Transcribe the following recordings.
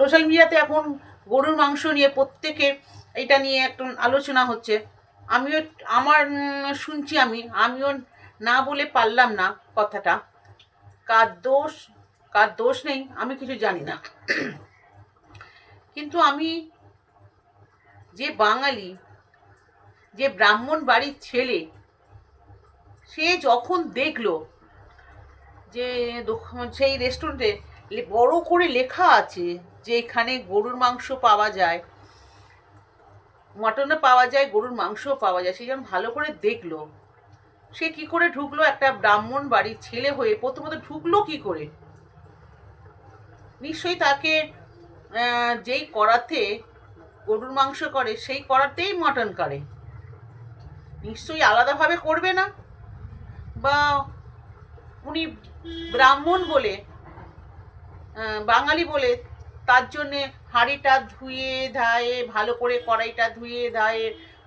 Social মিডিয়াতে এখন গরুর মাংস নিয়ে প্রত্যেকে এটা নিয়ে একটু আলোচনা হচ্ছে। আমিও, আমার শুনছি আমি, আমিও না বলে পারলাম না কথাটা। কার দোষ কার দোষ নেই, আমি কিছু জানি না। কিন্তু আমি যে বাঙালি, যে ব্রাহ্মণ বাড়ির ছেলে, সে যখন দেখল যে সেই রেস্টুরেন্টে বড় করে লেখা আছে যে এখানে গরুর মাংস পাওয়া যায়। মটনও পাওয়া যায়, গরুর মাংসও পাওয়া যায়। সে যখন ভালো করে দেখল, সে কি করে ঢুকলো একটা ব্রাহ্মণ বাড়ির ছেলে হয়ে, প্রথমত ঢুকলো কি করে? নিশ্চয়ই তাকে যেই করাতে গরুর মাংস করে, সেই করাতেই মটন করে। নিশ্চয়ই আলাদাভাবে করবে না? বা উনি ব্রাহ্মণ বলে বাঙালি বলে, তার জন্যে হাঁড়িটা ধুয়ে ধায়ে, ভালো করে কড়াইটা ধুয়ে ধায়ে,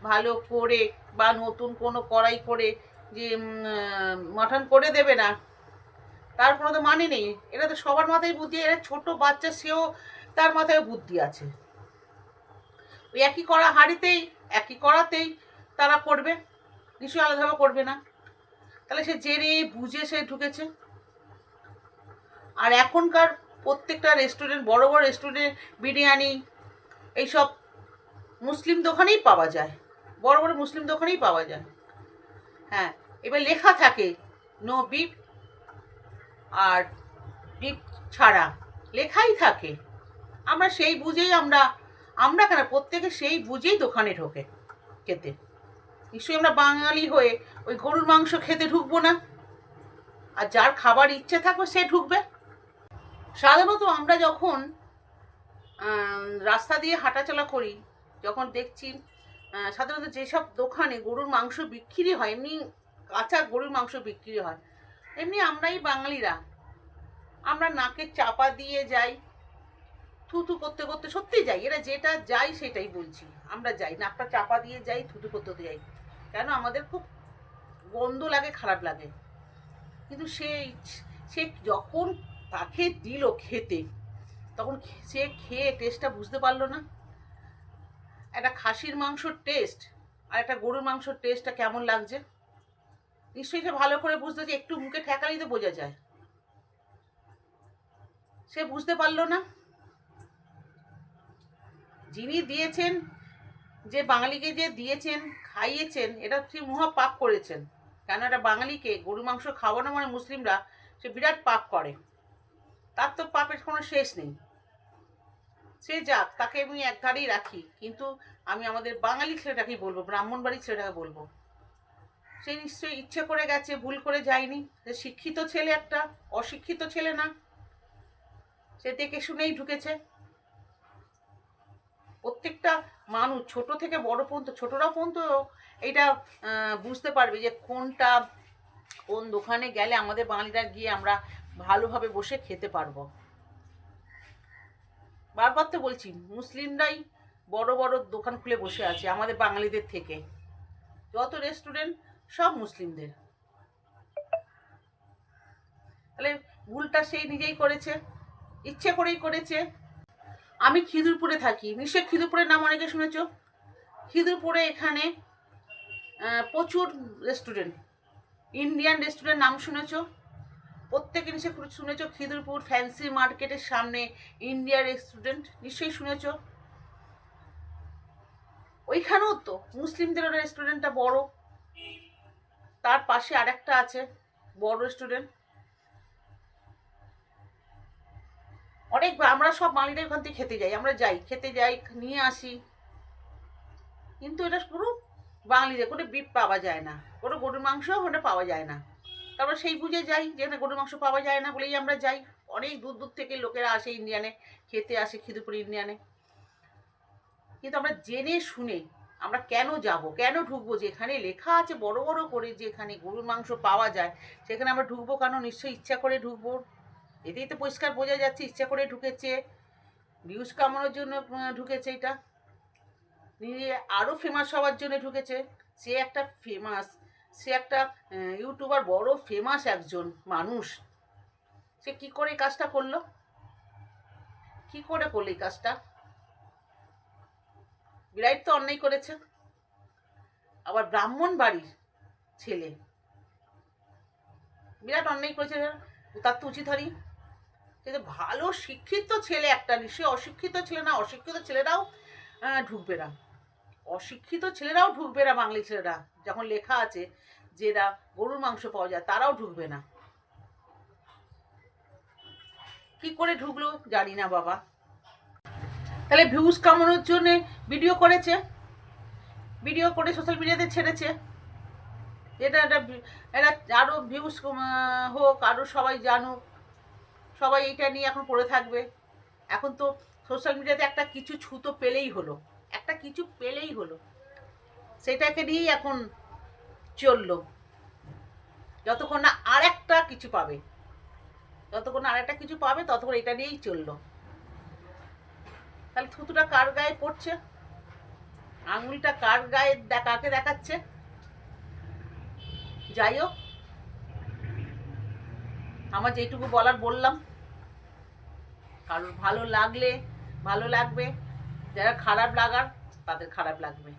ভালো করে বা নতুন কোনো কড়াই করে যে মটন করে দেবে না, তার কোনো তো মানে নেই। এটা তো সবার মাথায় বুদ্ধি, এটা ছোট বাচ্চা, সেও তার মাথায় বুদ্ধি আছে। ওই একই করা হাঁড়িতেই, একই করাতেই তারা করবে, নিশ্চয়ই আলাদাভাবে করবে না। তাহলে সে জেনে, বুঝে সে ঢুকেছে। আর এখনকার প্রত্যেকটা রেস্টুরেন্ট বড় বড় রেস্টুরেন্ট বিরিয়ানি, এইসব মুসলিম দোকানেই পাওয়া যায়। বড় বড় মুসলিম দোকানেই পাওয়া যায়। হ্যাঁ এবার লেখা থাকে, নো বিপ আর বিপ ছাড়া। লেখাই থাকে। আমরা সেই বুঝেই আমরা আমরা কেন, প্রত্যেকে সেই বুঝেই দোকানে ঢোকে খেতে। নিশ্চয়ই আমরা বাঙালি হয়ে ওই গরুর মাংস খেতে ঢুকবো না। আর যার খাবার ইচ্ছে থাকবে সে ঢুকবে। সাধারণত আমরা যখন রাস্তা দিয়ে হাঁটাচলা করি, যখন দেখছি সাধারণত যেসব দোকানে গরুর মাংস বিক্রি হয়, এমনি কাঁচা গরুর মাংস বিক্রি হয়, এমনি আমরাই বাঙালিরা, আমরা নাকে চাপা দিয়ে যাই, থুতু করতে করতে সত্যি যাই, এরা যেটা যাই সেটাই বলছি, আমরা যাই, নাকটা চাপা দিয়ে যাই, থুতু করতে করতে যাই, কেন আমাদের খুব গন্ধ লাগে, খারাপ লাগে, কিন্তু সেই, সে যখন তাকে দিল খেতে। তখন সে খেয়ে টেস্টটা বুঝতে পারল না। একটা খাসির মাংসর টেস্ট আর একটা গরুর মাংসর টেস্টটা কেমন লাগছে? নিশ্চয়ই সে ভালো করে বুঝতে যে একটু মুখে ঠেকালেই তো বোঝা যায়। সে বুঝতে পারল না। যিনি দিয়েছেন, যে বাঙালিকে যে দিয়েছেন, খাইয়েছেন, এটা সে মহা পাপ করেছেন। কেন একটা বাঙালিকে গরু মাংস খাওয়ানো মানে মুসলিমরা সে বিরাট পাপ করে। তার তো পাপের কোনো শেষ নেই। সে যাক, তাকে আমি এক ধারেই রাখি, কিন্তু আমি আমাদের বাঙালি ছেলেটাকেই বলব ব্রাহ্মণ বাড়ির ছেলেটাকে বলব। সে নিশ্চয়ই ইচ্ছে করে গেছে, ভুল করে যায়নি। সে শিক্ষিত ছেলে একটা, অশিক্ষিত ছেলে না। সে দেখে শুনেই ঢুকেছে। প্রত্যেকটা মানুষ, ছোট থেকে বড় পর্যন্ত ছোটরা পর্যন্ত এটা বুঝতে পারবে যে কোনটা কোন দোকানে গেলে আমাদের বাঙালিরা গিয়ে আমরা ভালোভাবে বসে খেতে পারব। বারবার তো বলছি, মুসলিমরাই বড় বড় দোকান খুলে বসে আছে, আমাদের বাঙালিদের থেকে। যত রেস্টুরেন্ট সব মুসলিমদের। তাহলে ভুলটা সেই নিজেই করেছে, ইচ্ছে করেই করেছে। আমি খিদুরপুরে থাকি, নিশ্চয়ই খিদুরপুরের নাম অনেকে শুনেছ? খিদুরপুরে এখানে প্রচুর রেস্টুরেন্ট ইন্ডিয়ান রেস্টুরেন্ট নাম শুনেছ? প্রত্যেকে নিশ্চয়ই শুনেছ, খিদুরপুর ফ্যান্সি মার্কেটের সামনে ইন্ডিয়া রেস্টুরেন্ট নিশ্চয়ই শুনেছ। ওইখানেও তো মুসলিমদের ওটা রেস্টুরেন্টটা বড়। তার পাশে আরেকটা আছে, বড় রেস্টুরেন্ট অনেক আমরা সব বাঙালিরা ওখান থেকে খেতে যাই, আমরা যাই, খেতে যাই, নিয়ে আসি। কিন্তু এটা পুরো বাঙালিদের, কোনো বিপ পাওয়া যায় না, কোনো গরুর মাংস ওখানে পাওয়া যায় না। তারপর সেই বুঝে যাই যেখানে গরুর মাংস পাওয়া যায় না বলেই আমরা যাই। অনেক দূর দূর থেকে লোকেরা আসে ইন্ডিয়ানে, খেতে আসে খিদুপুর ইন্ডিয়ানে। কিন্তু আমরা জেনে শুনে আমরা কেন যাব, কেন ঢুকবো? যেখানে লেখা আছে বড় বড় করে যে এখানে গরুর মাংস পাওয়া যায়, সেখানে আমরা ঢুকবো কেন? নিশ্চয়ই ইচ্ছা করে ঢুকবো। এতেই তো পরিষ্কার বোঝা যাচ্ছে ইচ্ছা করে ঢুকেছে। ভিউজ কামানোর জন্য ঢুকেছে এটা। নিজে আরও ফেমাস হওয়ার জন্য ঢুকেছে। সে একটা ফেমাস সে একটা ইউটিউবার বড় ফেমাস একজন মানুষ। সে কি করে এই কাজটা করল? কি করে করল এই কাজটা? বিরাট তো অন্যায় করেছে। আবার ব্রাহ্মণ বাড়ির ছেলে। বিরাট অন্যায় করেছে। তার তো উচিত হয়নি। কিন্তু ভালো শিক্ষিত ছেলে একটা। সে অশিক্ষিত ছেলে না, অশিক্ষিত ছেলেরাও ঢুকবে না। অশিক্ষিত ছেলেরাও ঢুকবে না বাঙালি ছেলেরা। যখন লেখা আছে যে এরা গরুর মাংস পাওয়া যায়, তারাও ঢুকবে না। কি করে ঢুকলো জানি না বাবা। তাহলে ভিউজ কামানোর জন্য ভিডিও করেছে। ভিডিও করে সোশ্যাল মিডিয়াতে ছেড়েছে। এটা এটা এটা আরও ভিউজ হোক আরও সবাই জানুক। সবাই এটা নিয়ে এখন পড়ে থাকবে। এখন তো সোশ্যাল মিডিয়াতে একটা কিছু ছুতো পেলেই হলো। একটা কিছু পেলেই হলো। সেটাকে নিয়েই এখন চলল। যতক্ষণ না আর একটা কিছু পাবে। যতক্ষণ আর একটা কিছু পাবে, ততক্ষণ এটা নিয়েই চলল। তাহলে থুতুটা কার গায়ে পড়ছে? আঙুলটা কার গায়ে কাকে দেখাচ্ছে? যাই হোক। আমার যেটুকু বলার বললাম। কারোর ভালো লাগলে, ভালো লাগবে। যারা খারাপ লাগার তাদের খারাপ লাগবে।